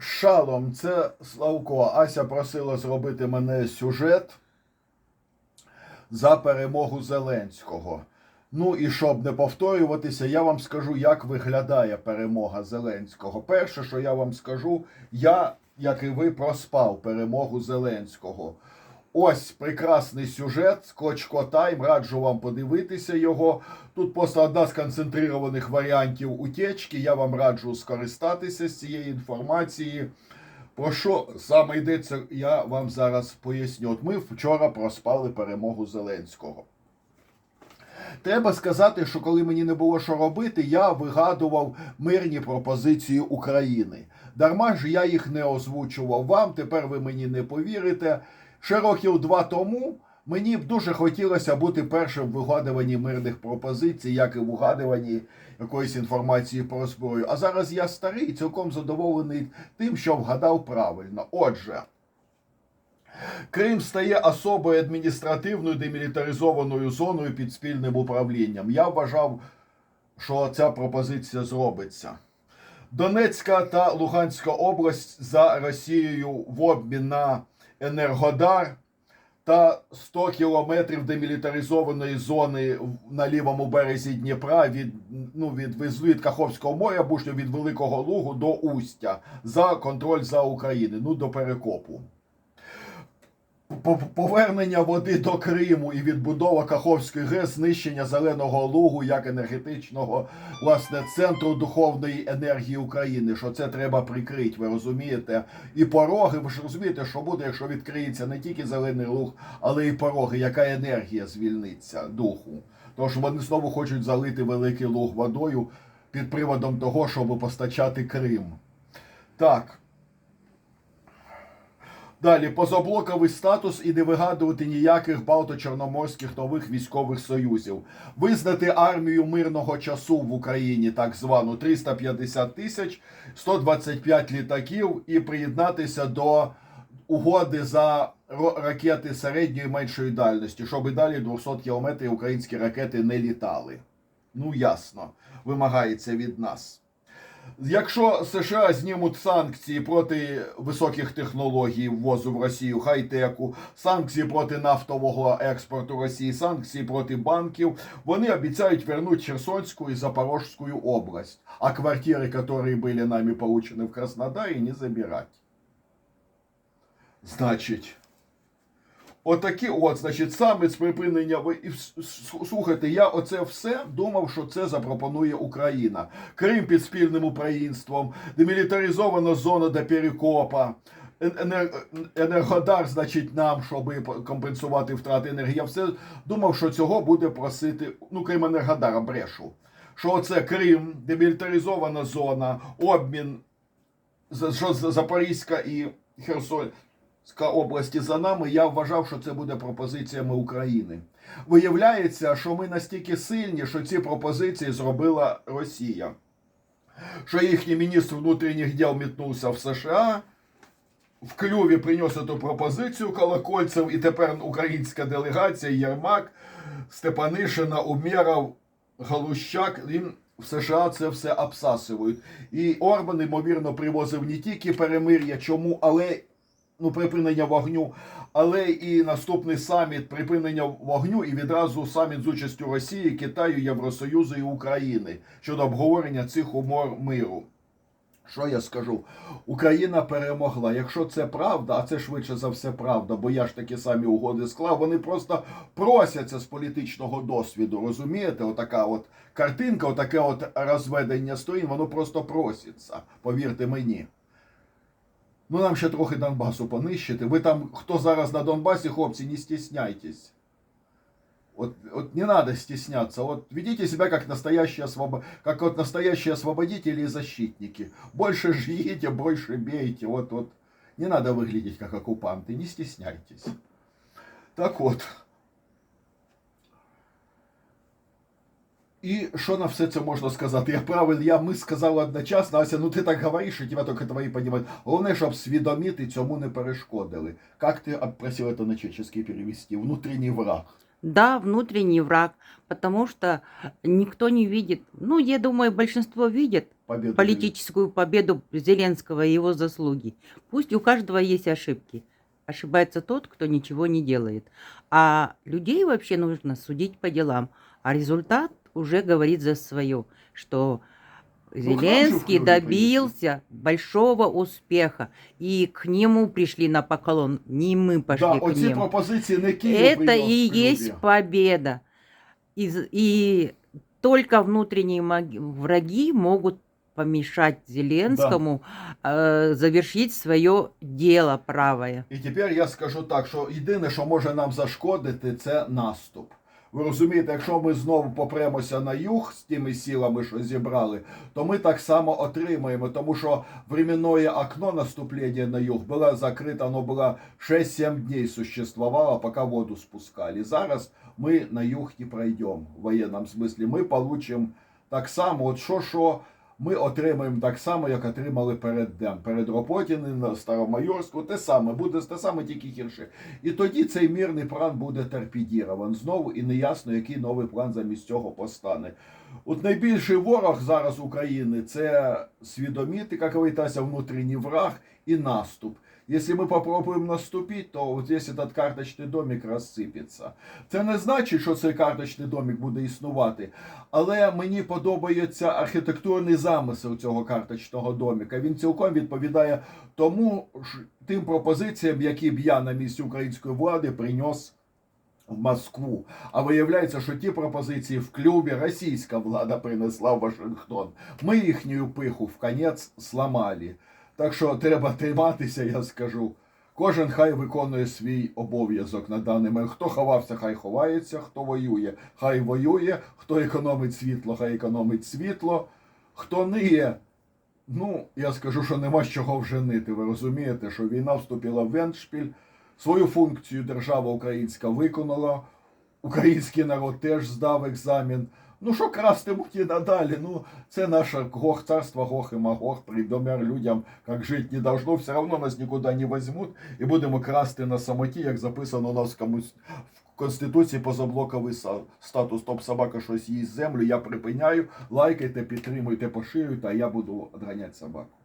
Шалом, це Славко. Ася просила зробити мене сюжет за перемогу Зеленського. Ну і щоб не повторюватися, я вам скажу, як виглядає перемога Зеленського. Перше, що я вам скажу, я, як і ви, проспав перемогу Зеленського. Ось прекрасний сюжет, Клочко Тайм. Раджу вам подивитися його. Тут просто одна з концентрованих варіантів утечки. Я вам раджу скористатися з цієї інформації. Про що саме йдеться, я вам зараз поясню. От ми вчора проспали перемогу Зеленського. Треба сказати, що коли мені не було що робити, я вигадував мирні пропозиції України. Дарма ж я їх не озвучував вам. Тепер ви мені не повірите. Ще років два тому мені б дуже хотілося бути першим в вигадуванні мирних пропозицій, як і в вигадуванні якоїсь інформації про зброю. А зараз я старий, цілком задоволений тим, що вгадав правильно. Отже. Крим стає особою адміністративною демілітаризованою зоною під спільним управлінням. Я вважав, що ця пропозиція зробиться. Донецька та Луганська область за Росією в обмін на Енергодар та 100 кілометрів демілітаризованої зони на лівому березі Дніпра від, ну, від, від, Каховського моря, бушню від Великого Лугу до Устя за контроль за України, ну до Перекопу. По- Повернення води до Криму і відбудова Каховської ГЕС, знищення зеленого лугу як енергетичного власне центру духовної енергії України. Що це треба прикрити, ви розумієте? І пороги. Ви ж розумієте, що буде, якщо відкриється не тільки зелений луг, але і пороги, яка енергія звільниться духу. Тож вони знову хочуть залити великий луг водою під приводом того, щоб постачати Крим. Так. Далі позаблоковий статус і не вигадувати ніяких балто-чорноморських нових військових союзів. Визнати армію мирного часу в Україні, так звану 350 тисяч, 125 літаків, і приєднатися до угоди за ракети середньої і меншої дальності, щоб і далі 200 кілометрів українські ракети не літали. Ну ясно, вимагається від нас. Якщо США знімуть санкції проти високих технологій ввозу в Росію, хай-теку, санкції проти нафтового експорту Росії, санкції проти банків, вони обіцяють вернуть Херсонську і Запорожську область, а квартири, які були нами получені в Краснодарі, не забирать. Значить, Отакі, от, значить, саме з припинення і слухайте, я оце все думав, що це запропонує Україна. Крим під спільним українством, демілітаризована зона до Перекопа, енергодар, значить, нам, щоб компенсувати втрати енергії. Я все думав, що цього буде просити, ну, крім Енергодара, брешу. Що оце Крим, демілітаризована зона, обмін що Запорізька і Херсонська області за нами, я вважав, що це буде пропозиціями України. Виявляється, що ми настільки сильні, що ці пропозиції зробила Росія. Що їхній міністр внутрішніх діл мітнувся в США, в клюві приніс цю пропозицію Колокольцев, і тепер українська делегація Єрмак, Степанишина, Умєров, Галущак, він в США це все обсасують. І Орбан, ймовірно, привозив не тільки перемир'я, чому, але ну, припинення вогню, але і наступний саміт припинення вогню, і відразу саміт з участю Росії, Китаю, Євросоюзу і України щодо обговорення цих умов миру. Що я скажу? Україна перемогла. Якщо це правда, а це швидше за все правда, бо я ж такі самі угоди склав, вони просто просяться з політичного досвіду. Розумієте? Отака от картинка, отаке от розведення сторін, воно просто проситься. Повірте мені. Ну, нам ще трохи Донбасу понищити. Ви там, хто зараз на Донбасі, хлопці, не стесняйтесь. Вот, вот не надо стесняться. Вот ведите себя как настоящие, освобо... как вот настоящие освободители и защитники. Больше жгите, больше бейте. Вот, вот. Не надо выглядеть как оккупанты, не стесняйтесь. Так от. І що на все це можна сказати? Я правильно, я ми сказали одночасно, Ася, ну ти так говориш, що тебе тільки твої понімають. Головне, щоб свідоміти цьому не перешкодили. Як ти просив це на чеческий перевести? Внутрішній враг. Да, внутренний враг, потому что никто не видит, ну, я думаю, большинство видит Победу политическую победу Зеленского и его заслуги. Пусть у каждого есть ошибки. Ошибается тот, кто ничего не делает. А людей вообще нужно судить по делам. А результат уже говорит за свое, что Ну, к нам же Зеленский в Клюве добился большого успеха. И к нему пришли на поклон. Не мы пошли Да, к оці нему. пропозиції не Київ Это принес и в клубі. есть победа. И, з- и только внутренние мог- враги могут помешать Зеленскому э, завершить свое дело правое. І тепер я скажу так, що єдине, що може нам зашкодити, це наступ. Ви розумієте, якщо ми знову попремося на юг з тими силами, що зібрали, то ми так само отримаємо, тому що временное окно наступлення на юг було закрито, воно було 6-7 днів существувало, поки воду спускали. Зараз ми на юг не пройдемо в воєнному смислі. Ми получимо так само, от що, що ми отримаємо так само, як отримали перед Дем. Перед Ропотіним Старомайорську, те саме, буде те саме, тільки гірше. І тоді цей мирний план буде торпедірован знову, і неясно, який новий план замість цього постане. От найбільший ворог зараз України це свідоміти, як витася внутрішній враг і наступ. Якщо ми попробуємо наступити, то от весь этот карточний домик розсипеться. Це не значить, що цей карточний домик буде існувати. Але мені подобається архітектурний замисел цього карточного домика. Він цілком відповідає тому ж тим пропозиціям, які б я на місці української влади приніс в Москву. А виявляється, що ті пропозиції в клубі російська влада принесла в Вашингтон. Ми їхню пиху в конець сламали. Так що треба триматися, я скажу. Кожен хай виконує свій обов'язок на даний момент. Хто ховався, хай ховається, хто воює, хай воює, хто економить світло, хай економить світло. Хто ниє, ну, я скажу, що нема з чого вже нити. Ви розумієте, що війна вступила в Вентшпіль, свою функцію держава українська виконала, український народ теж здав екзамен. Ну що крастимуть і надалі? Ну, це наше Гох, царство Гох і Магох, придомер людям, як жити не должно, все одно нас нікуди не візьмуть і будемо красти на самоті, як записано у нас комусь в Конституції позаблоковий статус топ собака щось їсть землю. Я припиняю. Лайкайте, підтримуйте, поширюйте, а я буду відганяти собаку.